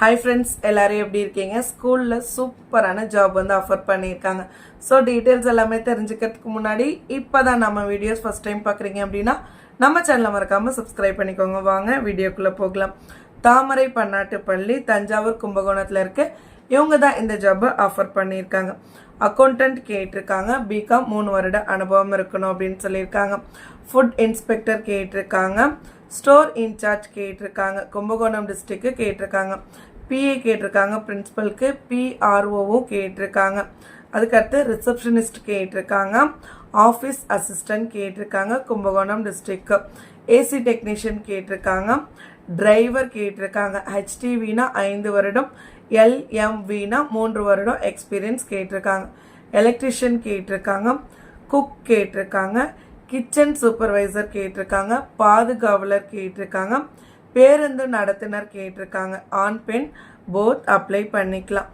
Hi friends எல்லாரும் எப்படி இருக்கீங்க? ஸ்கூலில் சூப்பரான ஜாப் வந்து ஆஃபர் பண்ணியிருக்காங்க. ஸோ டீட்டெயில்ஸ் எல்லாமே தெரிஞ்சுக்கிறதுக்கு முன்னாடி இப்போ தான் நம்ம வீடியோஸ் ஃபஸ்ட் டைம் பார்க்குறீங்க அப்படின்னா நம்ம சேனலை மறக்காமல் சப்ஸ்கிரைப் பண்ணிக்கோங்க. வாங்க வீடியோக்குள்ளே போகலாம். தாமரை பன்னாட்டு பள்ளி தஞ்சாவூர் கும்பகோணத்தில் இருக்கு. இவங்க தான் இந்த ஜாப்பை ஆஃபர் பண்ணியிருக்காங்க. அக்கௌண்டன்ட் கேட்டிருக்காங்க. பிகாம் மூணு வருட அனுபவம் இருக்கணும் அப்படின்னு சொல்லியிருக்காங்க. ஃபுட் இன்ஸ்பெக்டர் கேட்டிருக்காங்க. ஸ்டோர் இன்சார்ஜ் கேட்டிருக்காங்க. கும்பகோணம் டிஸ்ட்ரிக்கு கேட்டிருக்காங்க. பிஏ கேட்டிருக்காங்க. பிரின்ஸிபலுக்கு பிஆர்ஓவும் கேட்டிருக்காங்க. அதுக்கடுத்து ரிசப்ஷனிஸ்ட் கேட்டிருக்காங்க. ஆஃபீஸ் அசிஸ்டன்ட் கேட்டிருக்காங்க. கும்பகோணம் டிஸ்ட்ரிக்கு ஏசி டெக்னீஷியன் கேட்டிருக்காங்க. டிரைவர் கேட்டிருக்காங்க. ஹெச்டிவினா ஐந்து வருடம் எல்எம்வினா மூன்று வருடம் எக்ஸ்பீரியன்ஸ் கேட்டிருக்காங்க. எலக்ட்ரிஷியன் கேட்டிருக்காங்க. குக் கேட்டிருக்காங்க. கிச்சன் சூப்பர்வைசர் கேட்டிருக்காங்க பாதுகாவலர் கேட்டிருக்காங்க பேருந்து நடத்துனர் கேட்டிருக்காங்க. ஆண் பெண் போத் அப்ளை பண்ணிக்கலாம்.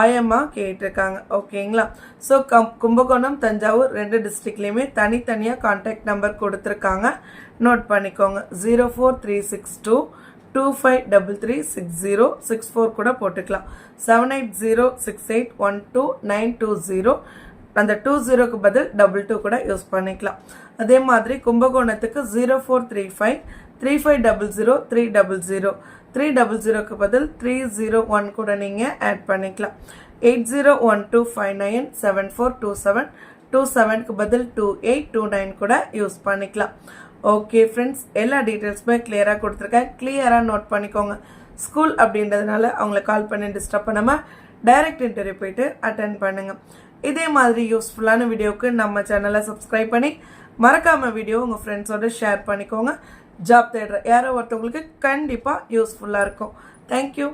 ஆயம்மா கேட்டிருக்காங்க ஓகேங்களா? ஸோ கம் கும்பகோணம் தஞ்சாவூர் ரெண்டு டிஸ்ட்ரிக்ட்லேயுமே தனித்தனியாக கான்டாக்ட் நம்பர் கொடுத்துருக்காங்க. நோட் பண்ணிக்கோங்க zero four three six two two five double three six zero six four கூட போட்டுக்கலாம் seven eight zero six eight one two nine two zero அந்த டூ ஜீரோக்கு பதில் டபுள் டூ கூட யூஸ் பண்ணிக்கலாம். அதே மாதிரி கும்பகோணத்துக்கு zero four three five three five double zero three double zero three double ஜீரோக்கு பதில் த்ரீ ஜீரோ ஒன் கூட நீங்கள் ஆட் பண்ணிக்கலாம். Eight zero one two five nine seven four two seven two செவனுக்கு பதில் டூ எயிட் டூ நைன் கூட use பண்ணிக்கலாம். Okay friends எல்லா டீட்டெயில்ஸுமே கிளியராக கொடுத்துருக்கேன். கிளியராக நோட் பண்ணிக்கோங்க. ஸ்கூல் அப்படின்றதுனால அவங்கள கால் பண்ணி டிஸ்டர்ப் பண்ணாமல் டைரக்ட் இன்டர்வியூ போயிட்டு அட்டன் பண்ணுங்கள் இதே மாதிரி யூஸ்ஃபுல்லான வீடியோவுக்கு நம்ம சேனலை சப்ஸ்கிரைப் பண்ணி மறக்காம வீடியோ உங்கள் ஃப்ரெண்ட்ஸோட ஷேர் பண்ணிக்கோங்க. ஜாப் தேடுற யாரோ ஒருத்தவங்களுக்கு கண்டிப்பாக யூஸ்ஃபுல்லாக இருக்கும். தேங்க்யூ